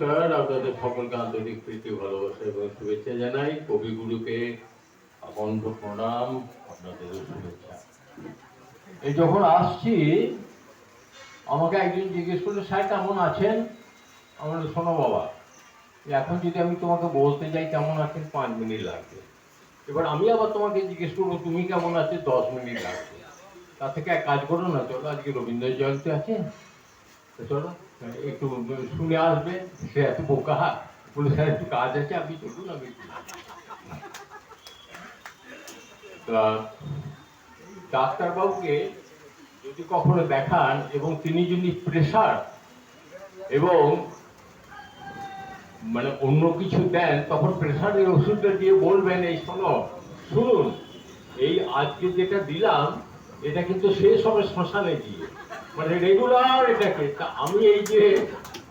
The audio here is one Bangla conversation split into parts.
নমস্কার, আপনাদের সকলকে আন্তরিক প্রীতি ভালোবাসা এবং শুভেচ্ছা জানাই। কবিগুরুকে অকণ্ঠ প্রণাম আপনাদের শুভেচ্ছা। এই যখন আসছি, আমাকে একজন জিজ্ঞেস করল, স্যার, কেমন আছেন? আমার শোনো বাবা, এখন যদি আমি তোমাকে বলতে যাই, কেমন আছেন? পাঁচ মিনিট লাগবে। এবার আমি আবার তোমাকে জিজ্ঞেস করব, তুমি কেমন আছো? দশ মিনিট লাগবে। তার থেকে এক কাজ করো না, চলো, আজকে রবীন্দ্র জয়ন্তী আছে। একটু শুনে আসবে, সে এত বোকা বলে স্যার, একটু কাজ আছে, আপনি চলুন, আমি ডাক্তারবাবুকে যদি কখনো দেখান, এবং তিনি যদি প্রেশার এবং মানে অন্য কিছু দেন, তখন প্রেশারের ওষুধটা দিয়ে বলবেন, এই শোনো, শুনুন, এই আজকে যেটা দিলাম, এটা কিন্তু শেষ হবে শ্মশানে গিয়ে। মানে রেগুলার এটাকে তা আমি এই যে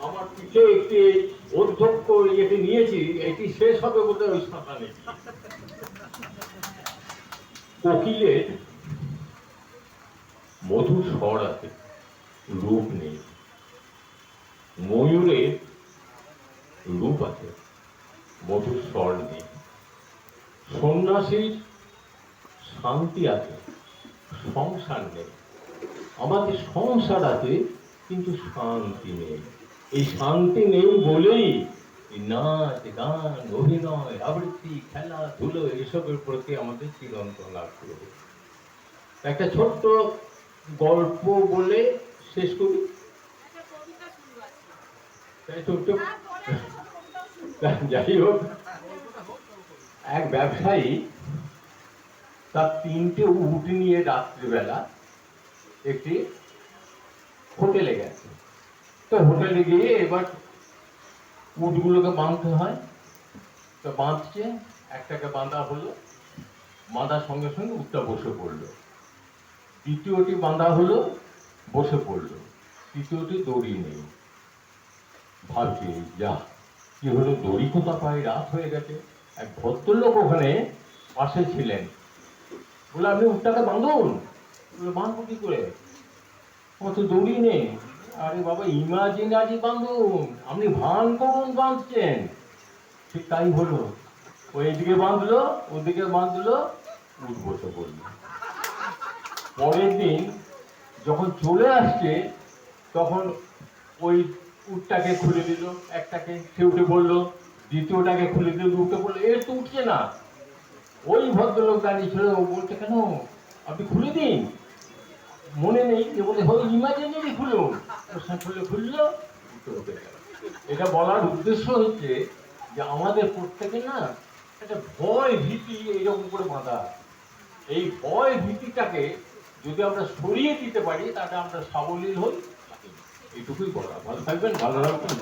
আমার পিঠে একটি অধ্যক্ষ ইয়েটি নিয়েছি, এটি শেষ হবে বলতে ওই গিয়ে। কোকিলের মধুর স্বর আছে, রূপ নেই। ময়ূরের রূপ আছে, মধুর স্বর নেই। সন্ন্যাসীর শান্তি আছে, সংসার নেই। আমাদের সংসার আছে, কিন্তু শান্তি নেই। এই শান্তি নেই বলেই নাচ, গান, অভিনয়, আবৃত্তি খেলাধুলো এসবের প্রতি আমাদের চিরন্তন আগ্রহ। একটা ছোট্ট গল্প বলে শেষ করি। ছোট্ট যাই হোক। এক ব্যবসায়ী তার তিনটে উট নিয়ে রাত্রিবেলা একটি হোটেলে গেছে। তো হোটেলে গিয়ে এবার উটগুলোকে বাঁধতে হয়। তো বাঁধছে, একটাকে বাঁধা হলো, বাঁধার সঙ্গে সঙ্গে উটটা বসে পড়ল। দ্বিতীয়টি বাঁধা হলো, বসে পড়ল। তৃতীয়টি দড়ি নেই। ভাবছি, যা, কি হলো? দড়ি কোথা পাই রাত হয়ে গেছে। এক ভদ্রলোক ওখানে পাশে ছিলেন। বলে আপনি উঠটাকে বাঁধুন? বাঁধবো কি করে? আমার তো দড়ি নেই। আরে বাবা, ইমাজিনারি বাঁধুন। আপনি ভান করুন বাঁধছেন। ঠিক তাই হলো। ও এদিকে বাঁধলো, ওদিকে বাঁধলো বসে পড়ল। পরের দিন যখন চলে আসছে, তখন ওই উটটাকে খুলে দিল, একটাকে সে উঠে পড়ল, দ্বিতীয়টাকে খুলে দিল, উঠে পড়ল। এর তো উঠছে না। ওই ভদ্রলোক দাঁড়িয়ে ছিল, ও বলছে, কেন? আপনি খুলে দিন। মনে নেই যে বলে হয় ইমাজিনারি খুলুন খুলে খুললো। এটা বলার উদ্দেশ্য হচ্ছে যে আমাদের প্রত্যেকে না একটা ভয় ভীতি এইরকম করে বাঁধা এই ভয় ভীতিটাকে যদি আমরা সরিয়ে দিতে পারি, তাহলে আমরা সাবলীল হই। এইটুকুই বলা ভালো থাকবেন, ভালো রাখবেন